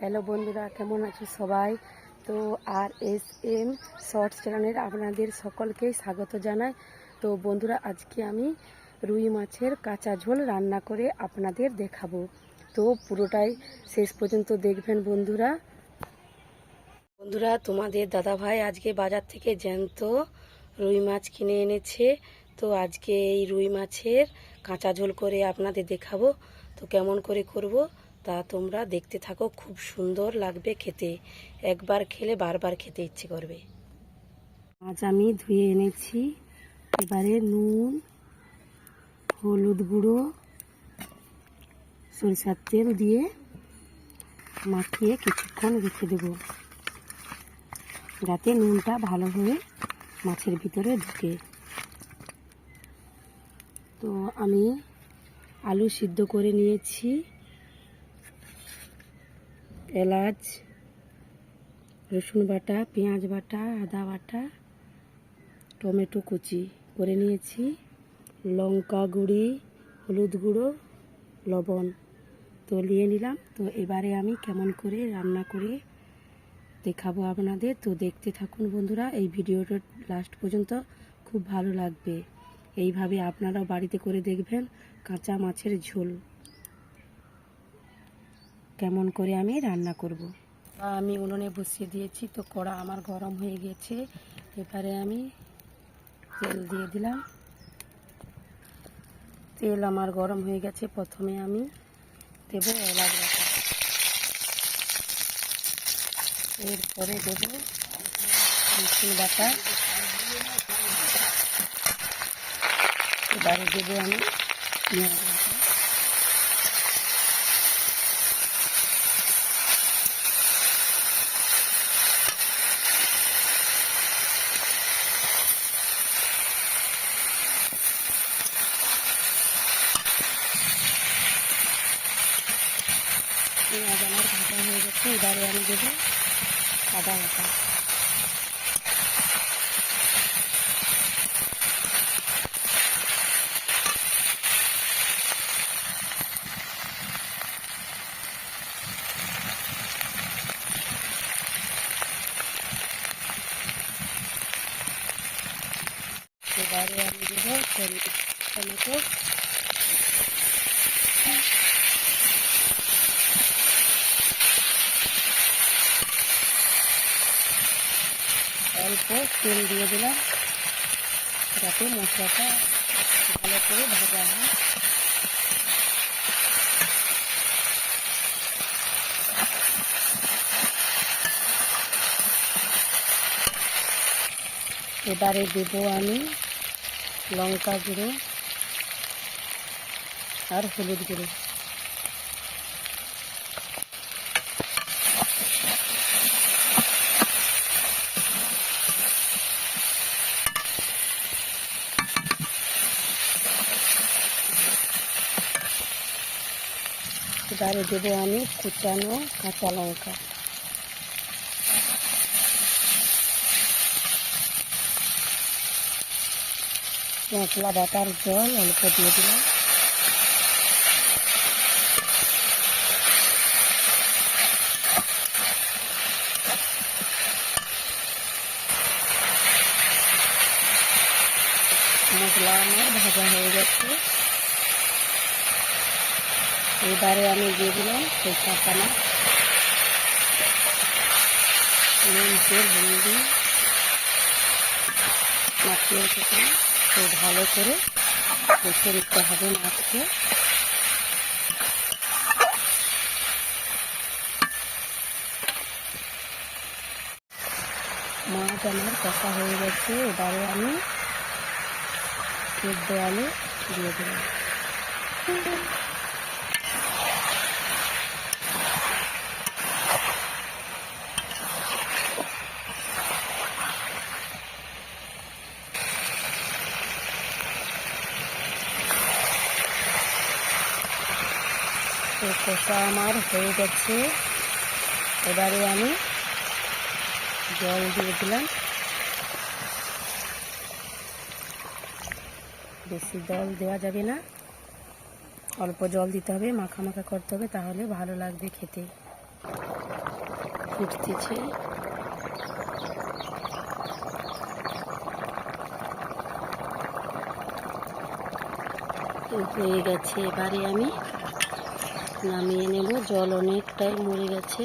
Hello বন্ধুরা, কেমন আছো সবাই? তো আর এস এম শর্টস চ্যানেলের আপনাদের সকলকেই স্বাগত জানাই। তো বন্ধুরা, আজকে আমি রুই মাছের কাঁচা ঝোল রান্না করে আপনাদের দেখাবো। তো পুরোটাই শেষ পর্যন্ত দেখবেন বন্ধুরা। বন্ধুরা, তোমাদের দাদা ভাই আজকে বাজার থেকে জ্যান্ত রুই মাছ কিনে এনেছে। তো আজকে এই রুই মাছের কাঁচা ঝোল করে আপনাদের দেখাবো। তো কেমন করে করব? তা তোমরা দেখতে থাকো, খুব সুন্দর লাগবে খেতে। একবার খেলে বারবার খেতে ইচ্ছে করবে। মাছ আমি ধুয়ে এনেছি। এবারে নুন, হলুদ গুঁড়ো, সরিষার তেল দিয়ে মাখিয়ে কিছুক্ষণ রেখে দেবো, যাতে নুনটা ভালোভাবে মাছের ভিতরে ঢুকে। তো আমি আলু সিদ্ধ করে নিয়েছি। এলাচ, রসুন বাটা, পেঁয়াজ বাটা, আদা বাটা, টমেটো কুচি করে নিয়েছি, লঙ্কা গুঁড়ি, হলুদ গুঁড়ো, লবণ। তো নিয়ে নিলাম। তো এবারে আমি কেমন করে রান্না করে দেখাবো আপনাদের। তো দেখতে থাকুন বন্ধুরা, এই ভিডিওটা লাস্ট পর্যন্ত খুব ভালো লাগবে। এইভাবে আপনারাও বাড়িতে করে দেখবেন কাঁচা মাছের ঝোল। কেমন করে আমি রান্না করব। আমি উনুনে বসিয়ে দিয়েছি, তো কড়া আমার গরম হয়ে গেছে। এবারে আমি তেল দিয়ে দিলাম। তেল আমার গরম হয়ে গেছে, প্রথমে আমি দেব এলাচ বাটা। এরপরে দেব রসুন বাটা। এবারে দেবো আমি পেঁয়াজ আমার ভাজা হয়ে গেছে এবারে আমি দেবো আদা বাটা এবারে আমি দেবো টমেটো অল্প তেল দিয়ে দিলাম যাতে মশলাটা ভালো করে ভাজা হয় এবারে দেব আমি লঙ্কা গুঁড়ো আর হলুদ গুঁড়ো এবারে দেবো আমি কুচানো কাঁচা লঙ্কা। মশলা, বাটার, জল অল্প দিয়ে দিলাম। মশলা আমার ভাজা হয়ে গেছে। এবারে আমি দিয়ে দিলাম সেই কাঁচা মাছ হলদি মাখিয়ে ভালো করে কষে দিতে হবে মাছকে। মাছ আমার কষা হয়ে গেছে, এবারে আমি সেদ্ধ আলু দিয়ে দিলাম। তো কষা আমার হয়ে গেছে। এবারে আমি জল দিয়ে দিলাম। বেশি জল দেওয়া যাবে না। অল্প জল দিতে হবে, মাখা মাখা করতে হবে, তাহলে ভালো লাগবে খেতে। ফুটতেছে। হয়ে গেছে। এবারে আমি নামিয়ে নেব। জল অনেকটাই মরে গেছে।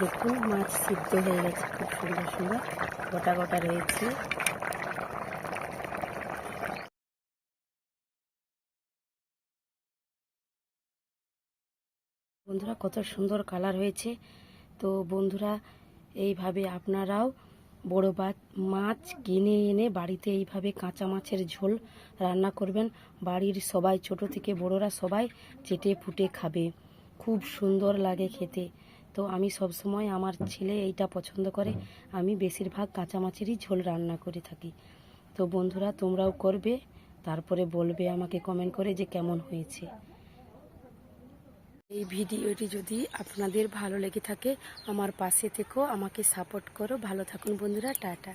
দেখুন, মাছ সিদ্ধ হয়ে গেছে। খুব সুন্দর সুন্দর গোটা গোটা রয়েছে। বন্ধুরা, কত সুন্দর কালার হয়েছে। তো বন্ধুরা, এইভাবে আপনারাও বড় মাছ কিনে এনে বাড়িতে এইভাবে কাঁচা মাছের ঝোল রান্না করবেন। বাড়ির সবাই, ছোট থেকে বড়রা সবাই চেটে ফুটে খাবে। খুব সুন্দর লাগে খেতে। তো আমি সব সময় আমার ছেলে এইটা পছন্দ করে। আমি বেশিরভাগ কাঁচা মাছেরই ঝোল রান্না করে থাকি। তো বন্ধুরা, তোমরাও করবে। তারপরে বলবে আমাকে কমেন্ট করে যে কেমন হয়েছে। এই ভিডিওটি যদি আপনাদের ভালো লেগে থাকে, আমার পাশে থেকেও আমাকে সাপোর্ট করো। ভালো থাকুন বন্ধুরা, টাটা।